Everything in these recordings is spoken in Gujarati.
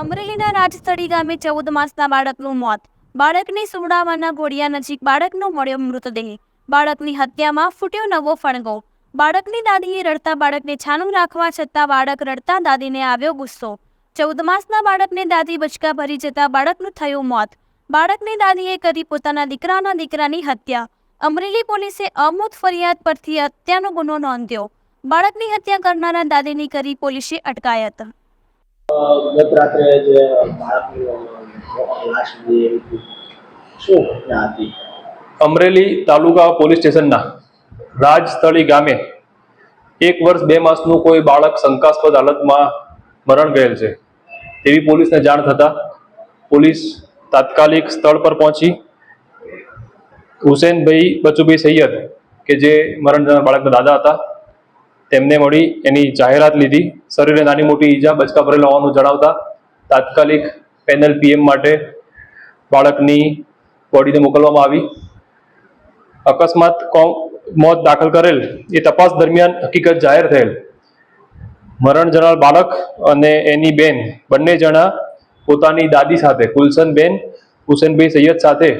અમરેલીના રાજસ્થળી ગામે ચૌદ માસના બાળકનું મોત. બાળકની સુમડાવાના ઘોડિયા નજીક બાળકનો મળ્યો મૃતદેહ. બાળકની હત્યામાં ફૂટ્યો નવો ફણગો. બાળકની દાદીએ રડતા બાળકને છાનું રાખવા છતાં બાળક રડતા દાદીને આવ્યો ગુસ્સો. ચૌદ માસના બાળકને દાદી બચકા ભરી જતા બાળકનું થયું મોત. બાળકની દાદીએ કરી પોતાના દીકરાના દીકરાની હત્યા. અમરેલી પોલીસે અમોત ફરિયાદ પરથી હત્યાનો ગુનો નોંધ્યો. બાળકની હત્યા કરનારા દાદીની કરી પોલીસે અટકાયત. ગત રાત્રે જે બાળકની અમરેલી તાલુકા પોલીસ સ્ટેશનના રાજસ્થળી ગામે એક વર્ષ બે માસનું કોઈ બાળક શંકાસ્પદ હાલતમાં મરણ ગયેલ છે. તેવી પોલીસને જાણ થતાં પોલીસ તાત્કાલિક સ્થળ પર પહોંચી. હુસેનભાઈ બચુભાઈ સૈયદ, કે જે મરણ બાળકના દાદા હતા તેમને મળી એની જાહેરાત લીધી. શરીરે નાની મોટી ઈજા બચકા ભરેલા હોવાનું જણાવતા તાત્કાલિક પેનલ પીએમ માટે બાળકની બોડીને મોકલવામાં આવી. અકસ્માત મોત દાખલ કરેલ એ તપાસ દરમિયાન હકીકત જાહેર થયેલ. મરણ જનાર બાળક અને એની બેન, બંને જણા પોતાની દાદી સાથે કુલસન બેન હુસેનભાઈ સૈયદ સાથે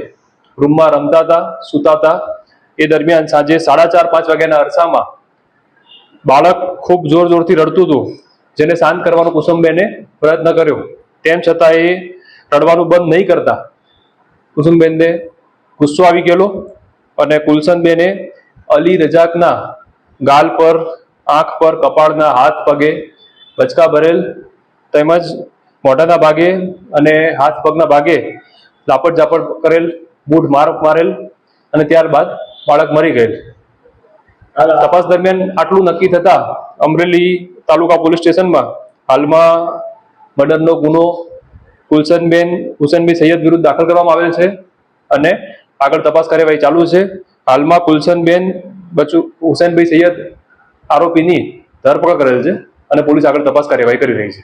રૂમમાં રમતા હતા, સૂતા હતા. એ દરમિયાન સાંજે સાડા ચાર પાંચ વાગ્યાના અરસામાં બાળક ખૂબ જોર જોરથી રડતું હતું. જેને શાંત કરવાનો કુસુમબેને પ્રયત્ન કર્યો. તેમ છતાં એ રડવાનું બંધ નહીં કરતા. કુસુમબેનને ગુસ્સો આવી ગયેલો અને કુલસનબેને અલી રજાકના ગાલ પર, આંખ પર, કપાળના હાથ પગે, બચકા ભરેલ તેમજ મોઢાના ભાગે અને હાથ પગના ભાગે લાપટ ઝાપટ કરેલ બૂટ માર મારેલ અને ત્યારબાદ બાળક મરી ગયેલ. તપાસ દરમિયાન આટલું નક્કી થતા અમરેલી તાલુકા પોલીસ સ્ટેશનમાં હાલમાં મર્ડરનો ગુનો ગુલશનબેન હુસેનભાઈ સૈયદ વિરુદ્ધ દાખલ કરવામાં આવેલ છે અને આગળ તપાસ કાર્યવાહી ચાલુ છે. હાલમાં ગુલશનબેન બચુ હુસેનભાઈ સૈયદ આરોપીની ધરપકડ કરેલ છે અને પોલીસ આગળ તપાસ કાર્યવાહી કરી રહી છે.